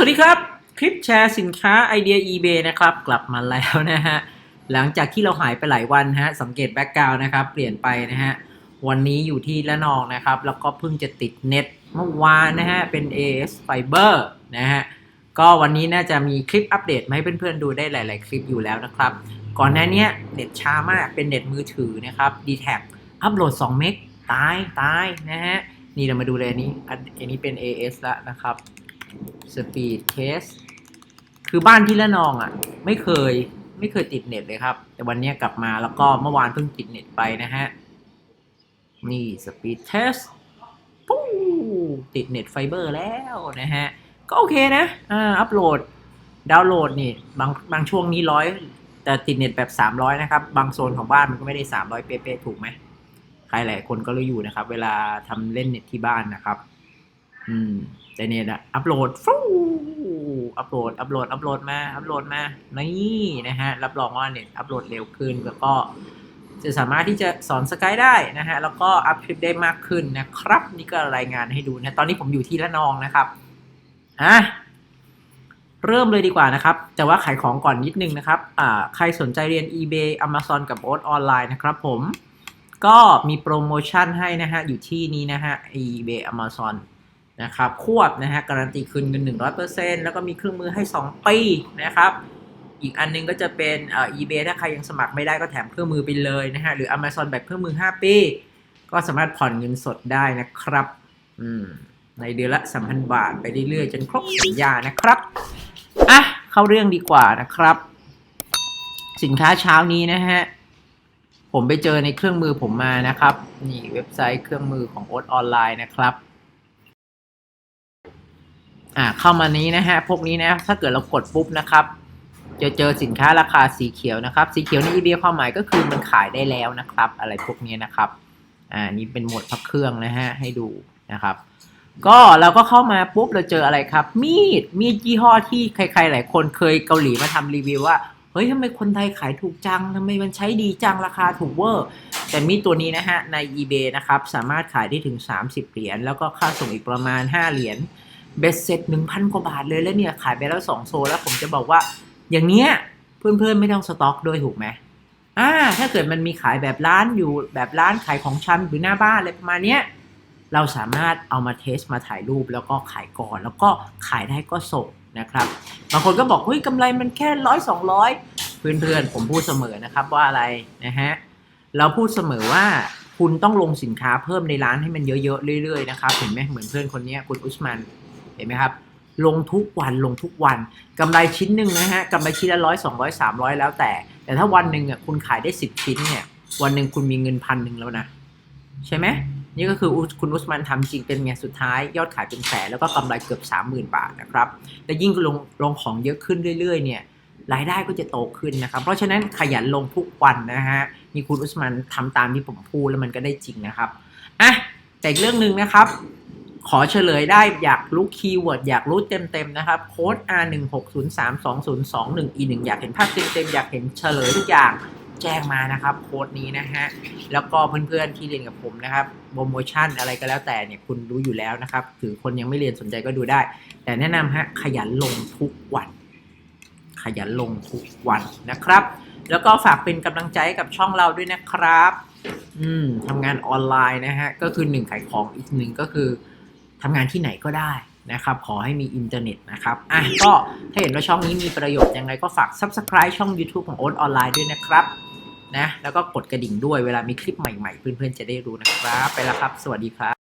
สวัสดีครับ คลิปแชร์สินค้าไอเดีย eBay นะครับ กลับมาแล้วนะฮะ หลังจากที่เราหายไปหลายวันฮะสังเกตแบ็กกราวน์นะครับ เปลี่ยนไปนะฮะ วันนี้อยู่ที่ละนองนะครับ แล้วก็เพิ่งจะติดเน็ตเมื่อวานนะฮะ เป็น AS Fiber นะฮะ ก็วันนี้น่าจะมีคลิปอัปเดตมาให้เพื่อนๆดูได้หลาย ๆ คลิปอยู่แล้วนะครับ ก่อนหน้านี้เน็ตช้ามากเป็นเน็ตมือถือนะครับ d t แทอัปโหลด 2 เมกตายตายนะฮะนี่เรามาดูเลยอันนี้อันอันนี้เป็น AS ละนะครับ Speed Case คือบ้านที่ละนองอะ ไม่เคยไม่เคยติดเน็ตเลยครับ แต่วันนี้กลับมาแล้วก็เมื่อวานเพิ่งติดเน็ตไปนะฮะ นี่ Speed Test ปู้ติดเน็ตไฟเบอร์แล้วนะฮะ ก็โอเคนะอ่าอัปโหลด ดาวน์โหลดนี่ บางบางช่วงนี้ร้อยแต่ติดเน็ตแบบ 300 นะครับ บางโซนของบ้านมันก็ไม่ได้ 300 เป๊ะๆถูกไหมใครหลายคนก็รู้อยู่นะครับ เวลาทำเล่นเน็ตที่บ้านนะครับ อืมแต่เน็ตอะอัปโหลดฟูอัปโหลดอัปโหลดอัปโหลดมาอัปโหลดมานี่นะฮะรับรองว่าเน็ตอัปโหลดเร็วขึ้นแล้วก็จะสามารถที่จะสอนสกายได้นะฮะแล้วก็อัพคลิปได้มากขึ้นนะครับ นี่ก็รายงานให้ดูนะตอนนี้ผมอยู่ที่ละนองนะครับอะเริ่มเลยดีกว่านะครับ แต่ว่าขายของก่อนนิดนึงนะครับอ่าใครสนใจเรียน eBay Amazon กับ o อ t ออนไลน์นะครับผมก็มีโปรโมชั่นให้นะฮะอยู่ที่นี้นะฮะ eBay Amazon นะครับควบนะฮะการันตีคืนเงิน 100%แล้วก็มีเครื่องมือให้ 2 ปีนะครับ อีกอันนึงก็จะเป็นเอ่อ eBay ถ้าใครยังสมัครไม่ได้ก็แถมเครื่องมือไปเลยนะฮะหรือ Amazon แบบเครื่องมือ 5 ปี ก็สามารถผ่อนเงินสดได้นะครับอืมในเดือนละ 3,000 บาทไปเรื่อยๆ จนครบสัญญานะครับอะเข้าเรื่องดีกว่านะครับ สินค้าเช้านี้นะฮะผมไปเจอในเครื่องมือผมมานะครับ นี่เว็บไซต์เครื่องมือของโอ๊ตออนไลน์นะครับ อ่าเข้ามานี้นะฮะพวกนี้นะถ้าเกิดเรากดปุ๊บนะครับ จะเจอสินค้าราคาสีเขียวนะครับ สีเขียวใน eBay ความหมายก็คือมันขายได้แล้วนะครับ อะไรพวกนี้นะครับอ่านี่เป็นหมดพักเครื่องนะฮะให้ดูนะครับ ก็เราก็เข้ามาปุ๊บเราเจออะไรครับ มีดมีดยี่ห้อที่ใคร ๆ หลายคนเคยเกาหลีมาทำรีวิวว่าเฮ้ยทำไมคนไทยขายถูกจังทำไมมันใช้ดีจังราคาถูกเวอร์ แต่มีตัวนี้นะฮะใน eBay นะครับ สามารถขายได้ถึง 30 เหรียญแล้วก็ค่าส่งอีกประมาณ 5 เหรียญ เบสเซ็ต1,000กว่าบาทเลยแล้วเนี่ยขายไปแล้ว2โซแล้วผมจะบอกว่า อย่างเนี้ยเพื่อนๆไม่ต้องสต็อกด้วยถูกไหมอ่าถ้าเกิดมันมีขายแบบร้านอยู่แบบร้านขายของชำหรือหน้าบ้านอะไรประมาณเนี้ยเราสามารถเอามาเทสมาถ่ายรูปแล้วก็ขายก่อน แล้วก็ขายได้ก็ส่งนะครับบางคนก็บอกเฮ้ยกำไรมันแค่ร้อยสองร้อยเพื่อนๆผมพูดเสมอนะครับว่าอะไรนะฮะเราพูดเสมอว่าคุณต้องลงสินค้าเพิ่มในร้านให้มันเยอะๆเรื่อยๆนะครับเห็นไหมเหมือนเพื่อนคนนี้คุณอุสมัน เห็นไหมครับ ลงทุกวันลงทุกวันกำไรชิ้นหนึ่งนะฮะกำไรชิ้นละร้อยสองร้อยสามร้อยแล้วแต่ แต่ถ้าวันหนึ่งอะคุณขายได้สิบชิ้นเนี่ย วันหนึ่งคุณมีเงินพันหนึ่งแล้วนะ ใช่ไหมนี่ก็คือคุณอุสมันทำจริงเป็นไงสุดท้าย ยอดขายเป็นแสนแล้วก็กำไรเกือบ 30,000 บาทนะครับ และยิ่งลงลงของเยอะขึ้นเรื่อยๆเนี่ยรายได้ก็จะโตขึ้นนะครับ เพราะฉะนั้นขยันลงทุกวันนะฮะนี่คุณอุสมันทำตามที่ผมพูดแล้วมันก็ได้จริงนะครับอะแต่อีกเรื่องหนึ่งนะครับ ขอเฉลยได้อยากรู้คีย์เวิร์ดอยากรู้เต็มๆนะครับโค้ด R 1 6 0 3 2 0 2 1 E 1อยากเห็นภาพเต็มๆอยากเห็นเฉลยทุกอย่างแจ้งมานะครับโค้ดนี้นะฮะแล้วก็เพื่อนๆที่เรียนกับผมนะครับโปรโมชั่นอะไรก็แล้วแต่เนี่ยคุณรู้อยู่แล้วนะครับถือคนยังไม่เรียนสนใจก็ดูได้ แต่แนะนำฮะขยันลงทุกวัน ขยันลงทุกวันนะครับ แล้วก็ฝากเป็นกำลังใจกับช่องเราด้วยนะครับ อืมทำงานออนไลน์นะฮะก็คือหนึ่งขายของอีกหนึ่งก็คือ ทำงานที่ไหนก็ได้นะครับ ขอให้มีอินเทอร์เน็ตนะครับ อะก็ถ้าเห็นว่าช่องนี้มีประโยชน์ยังไงก็ฝาก Subscribe ช่อง YouTube ของโอ๊ตออนไลน์ด้วยนะครับนะแล้วก็กดกระดิ่งด้วยเวลามีคลิปใหม่ๆ เพื่อนๆจะได้รู้นะครับ ไปแล้วครับ สวัสดีครับ